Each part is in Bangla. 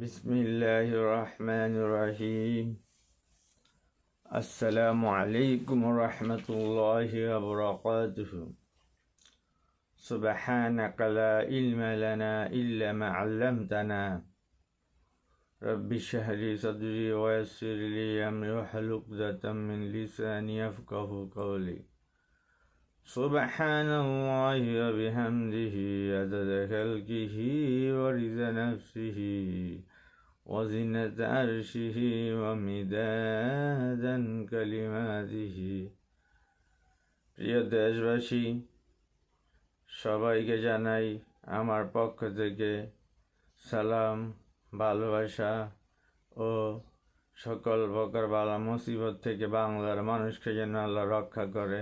بسم الله الرحمن الرحيم. السلام عليكم ورحمة الله وبركاته. سبحانك لا علم لنا إلا ما علمتنا. رب اشرح لي صدري ويسر لي أمري واحلل عقدة من لساني يفقه قولي. سبحان الله وبحمده عدد خلقه ورضا نفسه. وزنة عرشه ومدادا كلماته প্রিয় দেশবাসী সবাইকে জানাই আমার পক্ষ থেকে সালাম ভালোবাসা ও সকল প্রকার বালা মুসিবত থেকে বাংলার মানুষকে যেন আল্লাহ রক্ষা করে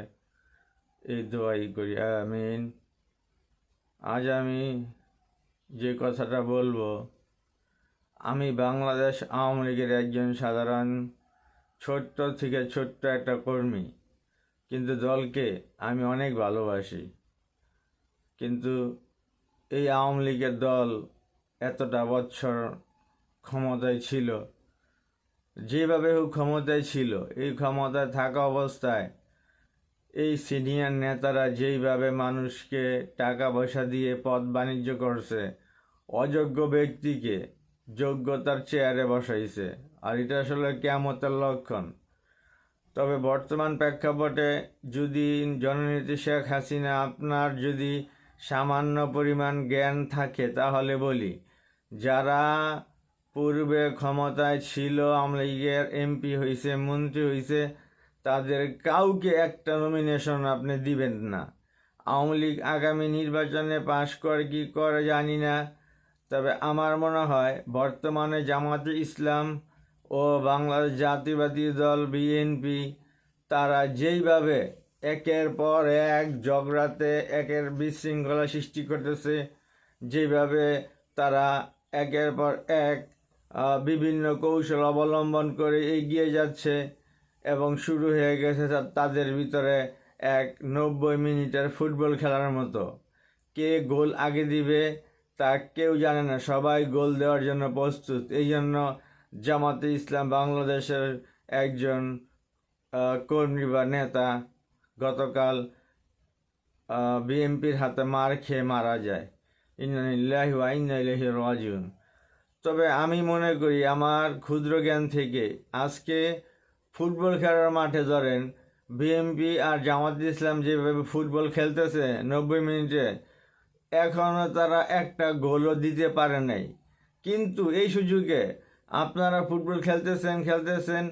এই দোয়াই করি আমিন আজ আমি যে কথাটা বলবো আমি বাংলাদেশ আওয়ামী লীগের একজন সাধারণ, ছোট্ট থেকে ছোট্ট একটা কর্মী। কিন্তু দলকে আমি অনেক ভালোবাসি। কিন্তু এই আওয়ামী লীগের দল এতটা বছর ক্ষমতায় ছিল, যেভাবে হোক ক্ষমতায় ছিল, এই ক্ষমতায় থাকা অবস্থায় এই সিনিয়র নেতারা যেইভাবে মানুষকে টাকা পয়সা দিয়ে পদ বাণিজ্য করছে, অযোগ্য ব্যক্তিকে যোগ্যতার চেয়ারে বসাইছে। আর এটা আসলে কেমতের লক্ষণ। তবে বর্তমান প্রেক্ষাপটে যদি জননীতি শেখ হাসিনা আপনার যদি সামান্য পরিমাণ জ্ঞান থাকে, তাহলে বলি, যারা পূর্বে ক্ষমতায় ছিল, আওয়ামী লীগের এমপি হয়েছে মন্ত্রী হয়েছে তাদের কাউকে একটা নমিনেশন আপনি দিবেন না। আওয়ামী লীগ আগামী নির্বাচনে পাশ করে কি করে জানি না। তবে আমার মনে হয় বর্তমানে জামাতে ইসলাম ও বাংলাদেশ জাতীয়বাদী দল, বিএনপি, তারা যেইভাবে একের পর এক জগড়াতে একের বিশৃঙ্খলা সৃষ্টি করতেছে যেভাবে তারা একের পর এক বিভিন্ন কৌশল অবলম্বন করে এগিয়ে যাচ্ছে এবং শুরু হয়ে গেছে তাদের ভিতরে এক নব্বই মিনিটের ফুটবল খেলার মতো। কে গোল আগে দিবে তা কেউ জানে না। সবাই গোল দেওয়ার জন্য প্রস্তুত। এই জন্য জামাতে ইসলাম বাংলাদেশের একজন কর্মী বা নেতা গতকাল বিএমপির হাতে মার খেয়ে মারা যায়। ইন্নানিল্লাহি ওয়াইনাইলাহি রাজিউন। তবে আমি মনে করি আমার ক্ষুদ্র জ্ঞান থেকে আজকে ফুটবল খেলার মাঠে ধরেন বিএমপি আর জামাত ইসলাম যেভাবে ফুটবল খেলতেছে, নব্বই মিনিটে এখনও তারা একটা গোলও দিতে পারে নাই। কিন্তু এই সুযোগে আপনারা ফুটবল খেলতেছেন খেলতেছেন,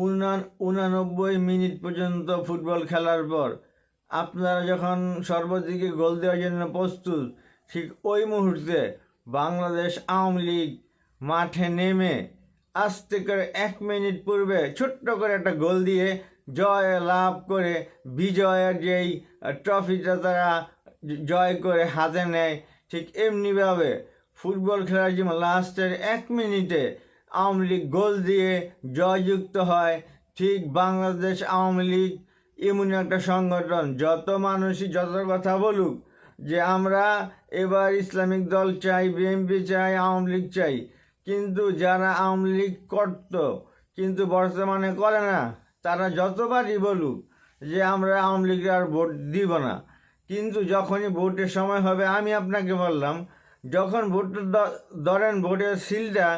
উনান উনানব্বই মিনিট পর্যন্ত ফুটবল খেলার পর আপনারা যখন সর্বদিকে গোল দেওয়ার জন্য প্রস্তুত, ঠিক ওই মুহূর্তে বাংলাদেশ আওয়ামী লীগ মাঠে নেমে আস্তে করে এক মিনিট পূর্বে ছোট্ট করে একটা গোল দিয়ে জয় লাভ করে বিজয়ের যেই ট্রফিটা তারা জয় করে হাতে নেয়। ঠিক এমনিভাবে ফুটবল খেলার জন্য লাস্টের এক মিনিটে আওয়ামী লীগ গোল দিয়ে জয়যুক্ত হয়। ঠিক বাংলাদেশ আওয়ামী লীগ এমন একটা সংগঠন, যত মানুষই যত কথা বলুক, যে আমরা এবার ইসলামিক দল চাই বিএনপি চাই, আওয়ামী লীগ চাই, কিন্তু যারা আওয়ামী লীগ করত, কিন্তু বর্তমানে করে না, তারা যতবারই বলুক যে আমরা আওয়ামী লীগের আর ভোট দিব না। কিন্তু যখনই ভোটের সময় হবে, আমি আপনাকে বললাম, যখন ভোট ধরেন ভোটের সিলটা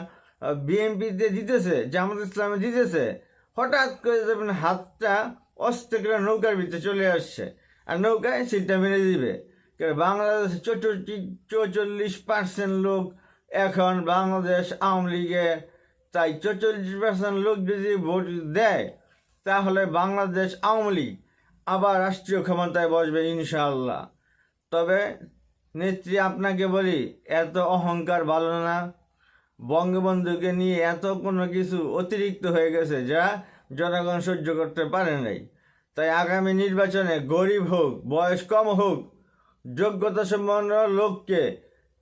বিএনপিতে দিতেছে জামাত ইসলামে দিতেছে হঠাৎ করে দেখবেন হাতটা অস্তে করে নৌকার ভিতরে চলে আসছে। আর নৌকায় সিলটা মেরে দিবে। বাংলাদেশে চৌচল্লিশ পার্সেন্ট লোক এখন বাংলাদেশ আওয়ামী লীগের। তাই চৌচল্লিশ পার্সেন্ট লোক যদি ভোট দেয়, তাহলে বাংলাদেশ আওয়ামী লীগ আবার রাষ্ট্রীয় ক্ষমতায় বসবে ইনশাআল্লাহ। তবে নেত্রী, আপনাকে বলি, এত অহংকার ভালো না। বঙ্গবন্ধুকে নিয়ে এত কোনো কিছু অতিরিক্ত হয়ে গেছে যা জনগণ সহ্য করতে পারে নাই। তাই আগামী নির্বাচনে গরিব হোক, বয়স কম হোক যোগ্যতা সম্পন্ন লোককে,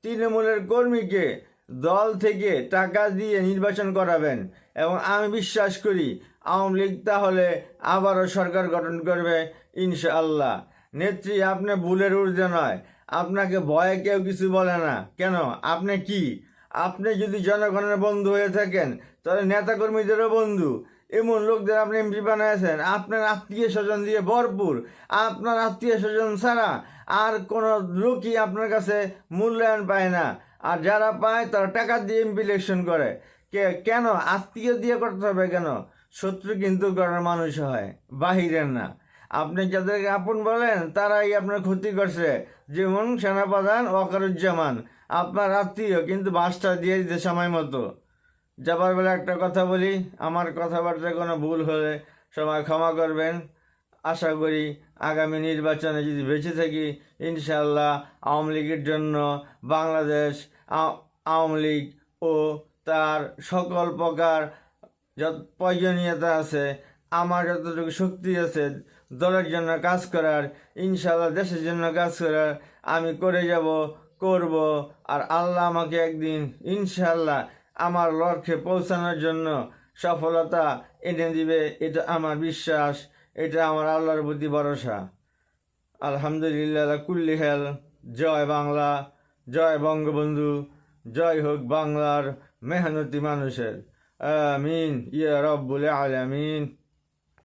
তৃণমূলের কর্মীকে দল থেকে টাকা দিয়ে নির্বাচন করাবেন। এবং আমি বিশ্বাস করি আওয়ামী লীগ তাহলে আবারও সরকার গঠন করবে, ইনশাআল্লাহ। নেত্রী, আপনি ভুলের ঊর্ধ্বে নয়। আপনাকে ভয়ে কেউ কিছু বলে না। কেন? আপনি কি? আপনি যদি জনগণের বন্ধু হয়ে থাকেন, তাহলে নেতাকর্মীদেরও বন্ধু। এমন লোকদের আপনি এমপি বানিয়েছেন আপনার আত্মীয় স্বজন দিয়ে ভরপুর। আপনার আত্মীয় স্বজন ছাড়া আর কোনো লোকই আপনার কাছে মূল্যায়ন পায় না। আর যারা পায়, তারা টাকা দিয়ে এমপি ইলেকশন করে। কে, কেন? আত্মীয় দিয়ে করতে হবে কেন? শত্রু কিন্তু করার মানুষ হয়, বাহিরের না। আপনি যাদেরকে আপন বলেন, তারাই আপনার ক্ষতি করছে। যেমন সেনাপ্রধান ওয়াকারুজ্জামান, আপনার আত্মীয় কিন্তু বাসটা দিয়ে দিতে সময় মতো। যাবার বেলা একটা কথা বলি, আমার কথাবার্তায় কোনো ভুল হলে সবাই ক্ষমা করবেন। আশা করি আগামী নির্বাচনে যদি বেঁচে থাকি ইনশাল্লাহ আওয়ামী লীগের জন্য বাংলাদেশ আওয়ামী লীগ ও তার সকল প্রকার যত প্রয়োজনীয়তা আছে, আমার যতটুকু শক্তি আছে, দলের জন্য কাজ করার ইনশাল্লাহ দেশের জন্য কাজ করার, আমি করে যাব, করব, আর আল্লাহ আমাকে একদিন ইনশাল্লাহ আমার লক্ষ্যে পৌঁছানোর জন্য সফলতা এনে দিবে, এটা আমার বিশ্বাস, এটা আমার আল্লাহর প্রতি ভরসা। আলহামদুলিল্লাহ, কুল্লি হেল জয় বাংলা, জয় বঙ্গবন্ধু, জয় হোক বাংলার মেহনতি মানুষের। آمين. يا رب العالمين.